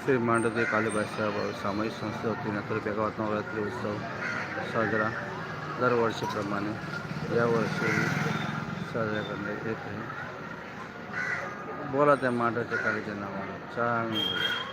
श्री मांड ते कालीबाई सेवाभावी सामाजिक संस्थेच्या वतीनं तुर्बे गावात नवरात्री उत्सव साजरा दरवर्षीप्रमाणे यावर्षी साजरा करण्यात येत आहे बोला त्या मांडाच्या कालीच्या नावानं चांगलं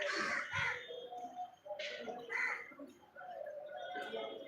Thank you.